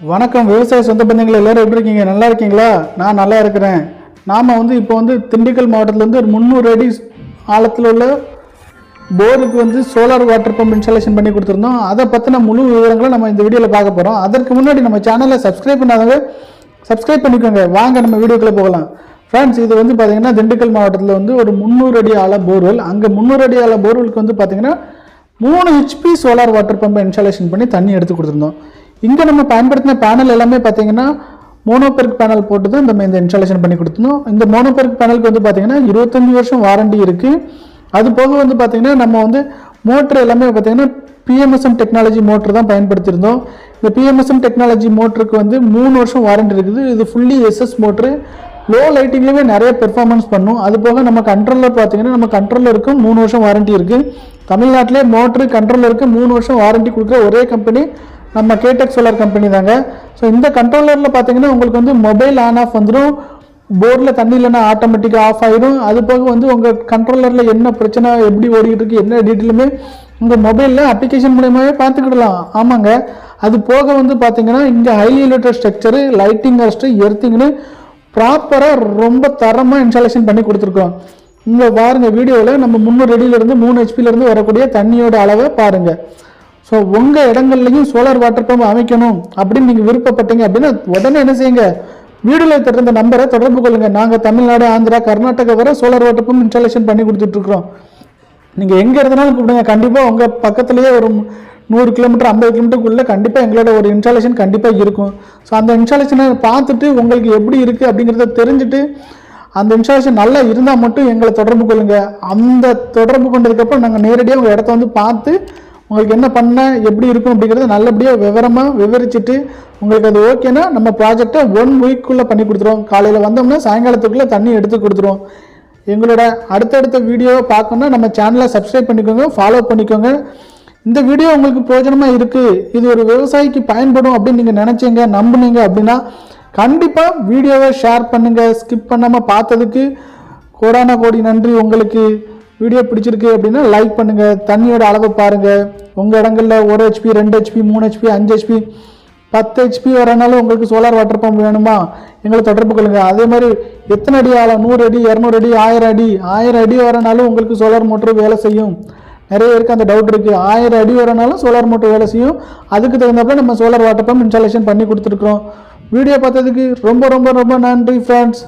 வணக்கம் விவசாய சொந்த பந்தங்கள் எல்லாரும் எப்படி இருக்கீங்க? நல்லா இருக்கீங்களா? நான் நல்லா இருக்கிறேன். நாம் வந்து இப்போ வந்து திண்டுக்கல் மாவட்டத்துலேருந்து ஒரு முந்நூறு அடி ஆழத்தில் உள்ள போருக்கு வந்து சோலார் வாட்டர் பம்ப் இன்ஸ்டாலேஷன் பண்ணி கொடுத்துருந்தோம். அதை பற்றின முழு விவரங்களை நம்ம இந்த வீடியோவில் பார்க்க போகிறோம் அதற்கு முன்னாடி நம்ம சேனலை சப்ஸ்கிரைப் பண்ணாதவங்க சப்ஸ்கிரைப் பண்ணிக்கோங்க. வாங்க நம்ம வீடியோக்குள்ளே போகலாம். ஃப்ரெண்ட்ஸ் இது வந்து பார்த்தீங்கன்னா திண்டுக்கல் மாவட்டத்தில் வந்து ஒரு முந்நூறு அடி ஆழ போர்வெல் அங்கே முந்நூறு அடி ஆழ போர்வெலுக்கு வந்து பார்த்திங்கன்னா மூணு ஹெச்பி சோலார் வாட்டர் பம்பை இன்ஸ்டாலேஷன் பண்ணி தண்ணி எடுத்து கொடுத்துருந்தோம். இங்கே நம்ம பயன்படுத்தின பேனல் எல்லாமே பார்த்தீங்கன்னா மோனோபெர்க் பேனல் போட்டு தான் நம்ம இந்த இன்ஸ்டாலேஷன் பண்ணி கொடுத்துருந்தோம் இந்த மோனோபெர்க் பேனலுக்கு வந்து பார்த்தீங்கன்னா இருபத்தஞ்சி வருஷம் வாரண்டி இருக்குது அது போக வந்து பார்த்தீங்கன்னா நம்ம வந்து மோட்ரு எல்லாமே பார்த்தீங்கன்னா பிஎம்எஸ்எம் டெக்னாலஜி மோட்ரு தான் பயன்படுத்தியிருந்தோம். இந்த பிஎம்எஸ்எம் டெக்னாலஜி மோட்டருக்கு வந்து மூணு வருஷம் வாரண்டி இருக்குது. இது ஃபுல்லி எஸ்எஸ் மோட்ரு லோ லைட்டிங்லேயுமே நிறைய பெர்ஃபார்மன்ஸ் பண்ணும். அது போக நம்ம கண்ட்ரோலர் பார்த்தீங்கன்னா நம்ம கண்ட்ரோலருக்கும் மூணு வருஷம் வாரண்டி இருக்குது தமிழ்நாட்டிலே மோட்ரு கண்ட்ரோலருக்கு மூணு வருஷம் வாரண்டி கொடுக்குற ஒரே கம்பெனி நம்ம கேடெக் சோலார் கம்பெனி தாங்க. ஸோ இந்த கண்ட்ரோலரில் பார்த்தீங்கன்னா உங்களுக்கு வந்து மொபைல் ஆன் ஆஃப் வந்துடும் போர்டில் தண்ணி இல்லைன்னா ஆட்டோமேட்டிக்காக ஆஃப் ஆயிடும் அது போக வந்து உங்கள் கண்ட்ரோலரில் என்ன பிரச்சனை எப்படி ஓடிக்கிட்டு இருக்கு என்ன டீட்டெயிலுமே உங்கள் மொபைலில் அப்ளிகேஷன் மூலியமாகவே பார்த்துக்கிடலாம். ஆமாங்க. அது போக வந்து பார்த்தீங்கன்னா இங்கே highly elevator structure lighting arrester எர்த்திங்னு ப்ராப்பராக ரொம்ப தரமாக இன்ஸ்டாலேஷன் பண்ணி கொடுத்துருக்கோம். இங்கே பாருங்கள் வீடியோவில் நம்ம முந்நூறு அடியிலேருந்து மூணு ஹெச்பிலேருந்து வரக்கூடிய தண்ணியோட அளவை பாருங்கள் ஸோ உங்கள் இடங்கள்லையும் சோலார் வாட்டர் பம்ப் அமைக்கணும் அப்படின்னு நீங்கள் விருப்பப்பட்டீங்க அப்படின்னா உடனே என்ன செய்யுங்க? வீடுல திறந்த நம்பரை தொடர்பு கொள்ளுங்கள் நாங்கள் தமிழ்நாடு ஆந்திரா கர்நாடகா வரை சோலார் வாட்டர் பம்ப் இன்ஸ்டாலேஷன் பண்ணி கொடுத்துட்ருக்குறோம் நீங்கள் எங்கே இருந்தாலும் கூப்பிடுங்க. கண்டிப்பாக உங்கள் பக்கத்துலேயே ஒரு நூறு கிலோமீட்டர் ஐம்பது கிலோமீட்டருக்குள்ளே கண்டிப்பாக எங்களோட ஒரு இன்ஸ்டாலேஷன் கண்டிப்பாக இருக்கும். ஸோ அந்த இன்ஸ்டாலேஷனை பார்த்துட்டு உங்களுக்கு எப்படி இருக்குது அப்படிங்கிறத தெரிஞ்சுட்டு அந்த இன்ஸ்டாலேஷன் நல்லா இருந்தால் மட்டும் எங்களை தொடர்பு கொள்ளுங்கள் அந்த தொடர்பு கொண்டதுக்கப்புறம் நாங்கள் நேரடியாக உங்கள் இடத்த வந்து பார்த்து உங்களுக்கு என்ன பண்ண எப்படி இருக்கும் அப்படிங்கிறத நல்லபடியாக விவரமாக விவரிச்சுட்டு உங்களுக்கு அது ஓகேன்னா நம்ம ப்ராஜெக்டை ஒன் வீக்குள்ளே பண்ணி கொடுத்துருவோம். காலையில் வந்தோம்னா சாயங்காலத்துக்குள்ளே தண்ணி எடுத்து கொடுத்துருவோம். எங்களோட அடுத்தடுத்த வீடியோவை பார்க்கணுன்னா நம்ம சேனலை சப்ஸ்கிரைப் பண்ணிக்கோங்க ஃபாலோ பண்ணிக்கோங்க. இந்த வீடியோ உங்களுக்கு பிரயோஜனமாக இருக்குது இது ஒரு விவசாயிக்கு பயன்படும் அப்படின்னு நீங்கள் நினச்சிங்க நம்புனீங்க அப்படின்னா கண்டிப்பாக வீடியோவை ஷேர் பண்ணுங்கள் ஸ்கிப் பண்ணாமல் பார்த்ததுக்கு கோடான கோடி நன்றி. உங்களுக்கு வீடியோ பிடிச்சிருக்கு அப்படின்னா லைக் பண்ணுங்கள் தண்ணியோட அளவை பாருங்கள் உங்கள் இடங்களில் ஒரு ஹெச்பி ரெண்டு ஹெச்பி மூணு ஹெச்பி அஞ்சு ஹெச்பி பத்து ஹெச்பி வரனாலும் உங்களுக்கு சோலார் வாட்டர் பம்ப் வேணுமா? எங்களை தொடர்பு கொள்ளுங்கள் அதே மாதிரி எத்தனை அடி ஆகலாம் நூறு அடி இரநூறு அடி ஆயிரம் அடி ஆயிரம் அடி வரனாலும் உங்களுக்கு சோலார் மோட்டர் வேலை செய்யும். நிறைய பேருக்கு அந்த டவுட் இருக்குது ஆயிரம் அடி வரனாலும் சோலார் மோட்டர் வேலை செய்யும். அதுக்கு தகுந்தப்ப நம்ம சோலார் வாட்டர் பம்ப் இன்ஸ்டாலேஷன் பண்ணி கொடுத்துருக்குறோம். வீடியோ பார்த்ததுக்கு ரொம்ப ரொம்ப ரொம்ப நன்றி ஃப்ரெண்ட்ஸ்